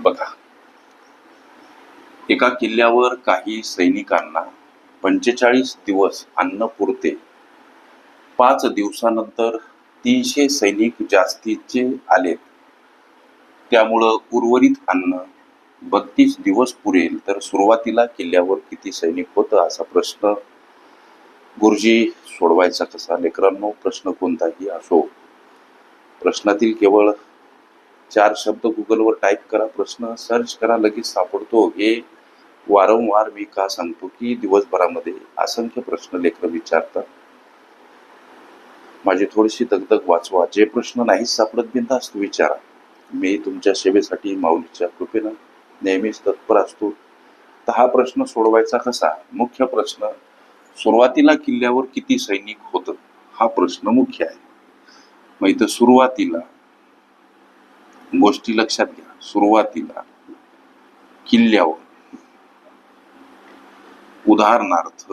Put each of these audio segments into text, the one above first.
बघा. एका किल्ल्यावर काही सैनिकांना पंचेचाळीस दिवस अन्न पुरते. पाच दिवसानंतर तीनशे सैनिक जास्तीचे आले त्यामुळं उर्वरित अन्न बत्तीस दिवस पुरेल तर सुरुवातीला किल्ल्यावर किती सैनिक होतं असा प्रश्न गुरुजी सोडवायचा कसा? लेकरांनो प्रश्न कोणताही असो. प्रश्नातील केवळ चार शब्द गुगलवर टाईप करा प्रश्न सर्च करा लगेच सापडतो. हे वारंवार मी का सांगतो की दिवसभरामध्ये असंख्य प्रश्न लेकर विचारतात. माझी थोडीशी दगदग वाचवा. जे प्रश्न नाहीच सापडत बिंदास्त विचारा. मी तुमच्या सेवेसाठी माऊलीच्या कृपेनं नेहमीच तत्पर असतो. तर हा प्रश्न सोडवायचा कसा? मुख्य प्रश्न सुरुवातीला किल्ल्यावर किती सैनिक होतं? हा प्रश्न मुख्य आहे. मग इथं सुरुवातीला गोष्टी लक्षात घ्या. सुरुवातीला किल्ल्यावर. उदाहरणार्थ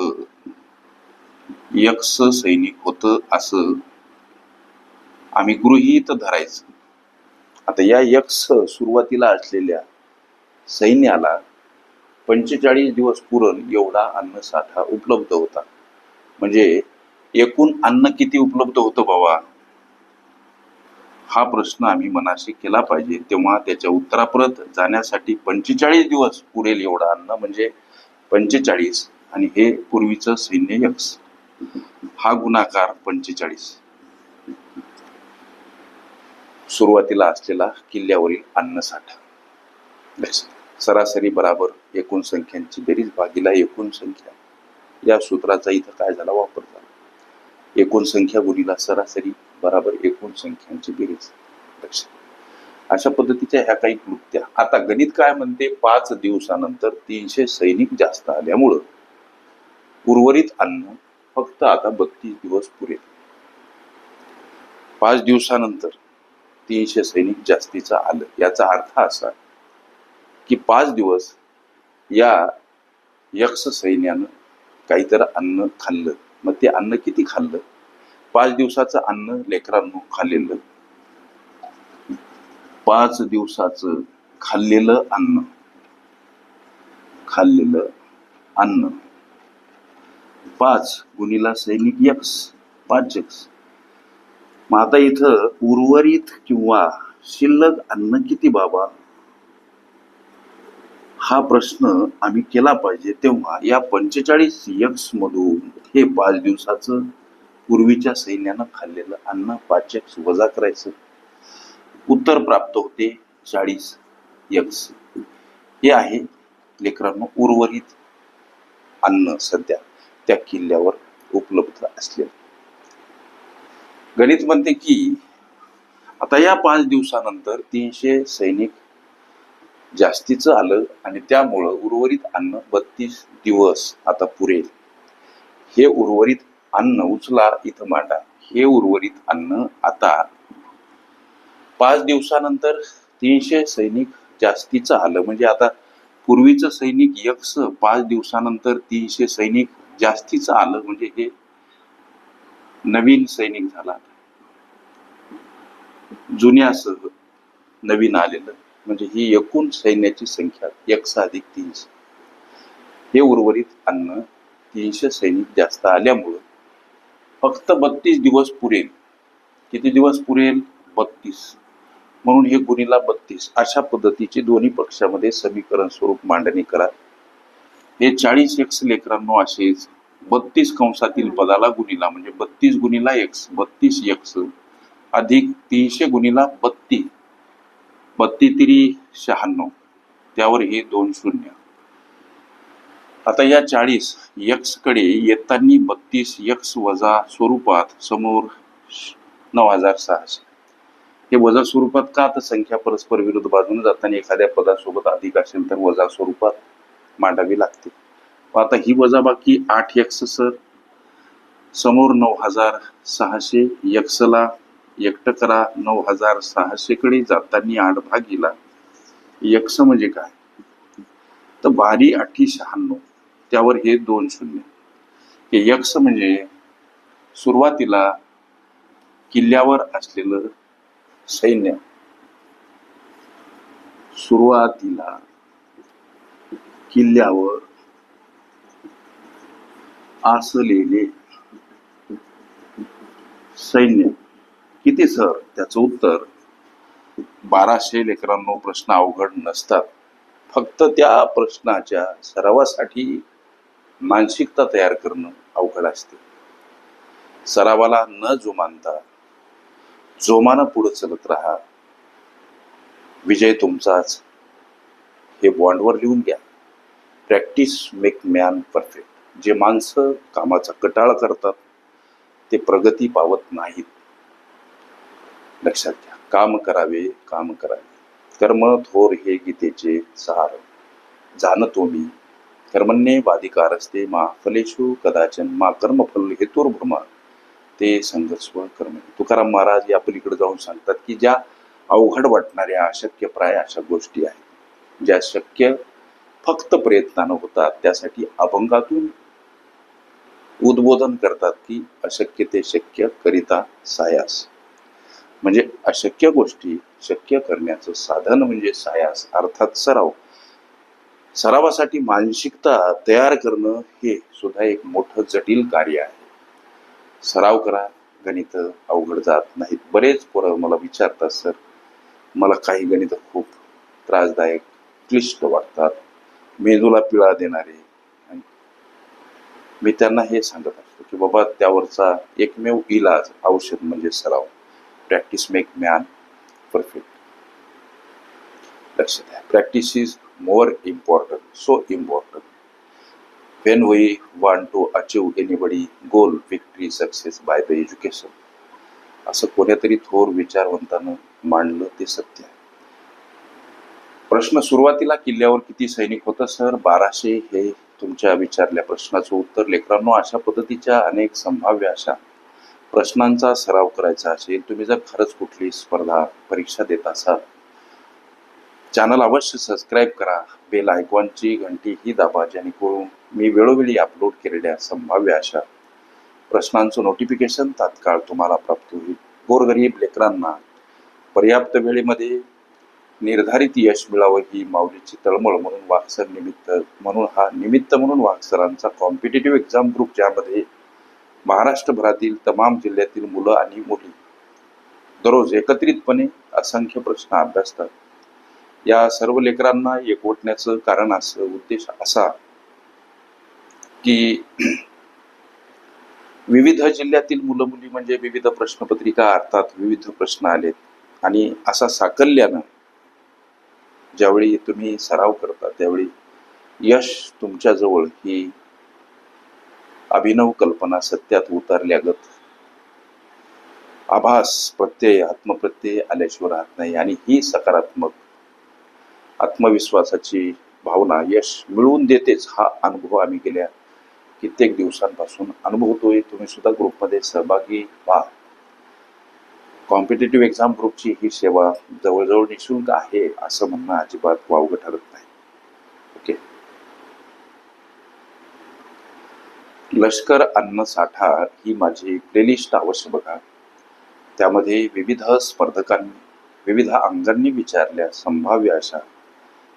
यक्ष सैनिक होत असं आम्ही गृहीत धरायचं. आता या यक्ष सुरुवातीला असलेल्या सैन्याला पंचेचाळीस दिवस पुरण एवढा अन्नसाठा उपलब्ध होता. म्हणजे एकूण अन्न किती उपलब्ध होतं बाबा? हा प्रश्न आम्ही मनाशी केला पाहिजे. तेव्हा त्याच्या उत्तराप्रत जाण्यासाठी पंचेचाळीस दिवस पुरेल एवढा अन्न म्हणजे पंचेचाळीस. आणि हे पूर्वीचं सैन्य यक्ष. हा गुणाकार पंचेचाळीस. सुरुवातीला असलेला किल्ल्यावरील अन्नसाठा. सरासरी बराबर एकूण संख्यांची बेरीज भागीला एकूण संख्या. या सूत्राचा इथं काय झाला वापर झाला. एकूण संख्या गुणीला सरासरी बराबर एकूण संख्यांची बेरीज लक्षात अशा पद्धतीच्या ह्या काही कृत्या. आता गणित काय म्हणते? पाच दिवसानंतर तीनशे सैनिक जास्त आल्यामुळं उर्वरित अन्न फक्त आता बत्तीस दिवस पुरेल. पाच दिवसानंतर तीनशे सैनिक जास्तीचं आलं. याचा अर्थ असा की पाच दिवस या यक्ष सैन्यानं काहीतरी अन्न खाल्लं. मग ते अन्न किती खाल्लं? पाच दिवसाचं अन्न लेकरांनो खाल्लेलं. पाच दिवसाचं खाल्लेलं अन्न. खाल्लेलं अन्न. पाच गुणीला सैनिक यक्स पाच यक्स. मग आता इथं उर्वरित किंवा शिल्लक अन्न किती बाबा? हा प्रश्न आम्ही केला पाहिजे तेव्हा या पंचेचाळीस यक्स मधून हे पाच दिवसाचं पूर्वीच्या सैन्यानं खाल्लेलं अन्न पाचक वजा करायचं. उत्तर प्राप्त होते चाळीस यक्स. हे आहे लेकरांनो उर्वरित अन्न सध्या त्या किल्ल्यावर उपलब्ध असले गणित म्हणते की आता या पाच दिवसानंतर तीनशे सैनिक जास्तीचं आलं आणि त्यामुळं उर्वरित अन्न बत्तीस दिवस आता पुरेल. हे उर्वरित अन्न उचला इथं मांडा. हे उर्वरित अन्न आता पाच दिवसानंतर तीनशे सैनिक जास्तीचं आलं. म्हणजे आता पूर्वीचं सैनिक यक्ष पाच दिवसानंतर तीनशे सैनिक जास्तीचं आलं. म्हणजे हे नवीन सैनिक झाला जुन्यासह नवीन आलेलं. म्हणजे ही एकूण सैन्याची संख्या एकशे अधिक तीनशे. हे उर्वरित अन्न तीनशे सैनिक जास्त आल्यामुळं फक्त बत्तीस दिवस पुरेल. किती दिवस पुरेल? बत्तीस. म्हणून हे गुणीला बत्तीस. अशा पद्धतीचे दोन्ही पक्षामध्ये समीकरण स्वरूप मांडणी करा. हे चाळीस एक्स लेकरांनो असेच बत्तीस कंसातील पदाला गुणीला म्हणजे बत्तीस गुणीला एक्स बत्तीस एक्स अधिक तीनशे गुणीला बत्तीस. बत्ती तिरी शहाण्णव. त्यावर हे दोन शून्य. आता या चाळीस यक्सकडे येताना बत्तीस यक्स वजा स्वरूपात समोर नऊ हजार सहाशे. हे वजा स्वरूपात का तर संख्या परस्पर विरुद्ध बाजूने जाताना एखाद्या पदासोबत अधिक असेल तर वजा स्वरूपात मांडावी लागते. आता ही वजाबाकी आठ यक्स सर. समोर नऊ हजार सहाशे यक्सला एकटं करा नऊ हजार सहाशे कडे जाताना आठ भागीला. यक्स म्हणजे काय? तर बारी अठी शहाण्णव. त्यावर हे दोन शून्य हे यक्ष म्हणजे सुरुवातीला किल्ल्यावर असलेलं सैन्य. सुरुवातीला किल्ल्यावर असलेले सैन्य. किती सर? त्याचं उत्तर बाराशे लेकरांनो प्रश्न अवघड नसतात. फक्त त्या प्रश्नाच्या सरावासाठी मानसिकता तयार करणं अवघड असते. सरावाला न जोमानता जोमानं पुढे चलत राहा. विजय तुमचाच. हे बॉन्डवर लिहून घ्या. Practice make man perfect. जे माणसं कामाचा कटाळ करतात ते प्रगती पावत नाहीत. लक्षात घ्या. काम करावे काम करावे. कर्म थोर हे गीतेचे सार जाणतो मी कर्मण्ये वाधिकार मा फलेषु कदाचन मा कर्मफल हेतुर्भ्रमा. ते संघर्ष कर्म. तुकाराम महाराज या पलीकडे जाऊन सांगतात की ज्या अवघड वाटणाऱ्या अशक्य प्राय अशा गोष्टी आहेत ज्या शक्य फक्त प्रयत्नानं होतात त्यासाठी अभंगातून उद्बोधन करतात की अशक्य ते शक्य करिता सायास. म्हणजे अशक्य गोष्टी शक्य करण्याचं साधन म्हणजे सायास अर्थात सराव. सरावासाठी मानसिकता तयार करणं हे सुद्धा एक मोठं जटिल कार्य आहे. सराव करा गणित अवघड जात नाहीत. बरेच पोरं मला विचारतात सर मला काही गणित खूप त्रासदायक क्लिष्ट वाटतात. मेंदूला पिळा देणारे मी त्यांना हे सांगत असतो की बाबा त्यावरचा एकमेव इलाज औषध म्हणजे सराव. प्रॅक्टिस मेक मॅन परफेक्ट लक्ष द्या. Practice is more important so important when we want to achieve anybody goal victory success by the education असं कोणीतरी थोर विचारवंतानं मांडलं ते सत्य आहे. प्रश्न सुरुवातीला किल्ल्यावर किती सैनिक होतं सर? बाराशे हे तुमच्या विचारल्या प्रश्नाचं उत्तर. लेकरांनो अशा पद्धतीच्या अनेक संभाव्य अशा प्रश्नांचा सराव करायचा असेल तुम्ही जर खरंच कुठली स्पर्धा परीक्षा देत असाल चॅनल अवश्य सबस्क्राईब करा. बेल आयकॉनची घंटी ही दाबा जेणेकरून मी वेळोवेळी अपलोड केलेल्या संभाव्य अशा प्रश्नांचं नोटिफिकेशन तात्काळ तुम्हाला प्राप्त होईल. गोरगरीब लेकरांना पर्याप्त वेळेमध्ये निर्धारित यश मिळावं ही माऊलीची तळमळ म्हणून वाक्सर निमित्त म्हणून हा निमित्त म्हणून वाक्सरांचा कॉम्पिटेटिव्ह एक्झाम ग्रुप ज्यामध्ये महाराष्ट्रभरातील तमाम जिल्ह्यातील मुलं आणि मुली दररोज एकत्रितपणे असंख्य प्रश्न अभ्यासतात. या सर्व लेकरांना एकवटण्याचं कारण असं उद्देश असा की विविध जिल्ह्यातील मुलं मुली म्हणजे विविध प्रश्नपत्रिका अर्थात विविध प्रश्न आलेत. आणि असा साकल्यानं ज्यावेळी तुम्ही सराव करता त्यावेळी यश तुमच्याजवळ ही अभिनव कल्पना सत्यात उतरल्यागत आभास प्रत्यय आत्मप्रत्यय आल्याशिवाय राहत नाही. आणि ही सकारात्मक आत्मविश्वासाची भावना यश मिळवून देतेच हा अनुभव आम्ही गेल्या कित्येक दिवसांपासून अनुभवतोय तुम्ही सुद्धा ग्रुपमध्ये सहभागी व्हा. कॉम्पिटेटिव्ह एक्झाम ग्रुपची ही सेवा जवळजवळ निशुल्क आहे असं म्हणणं अजिबात वावगं ठरत नाही. ओके? लष्कर अन्न साठा ही माझी प्लेलिस्ट अवश्य बघा. त्यामध्ये विविध स्पर्धकांनी विविध अंगांनी विचारल्या संभाव्य अशा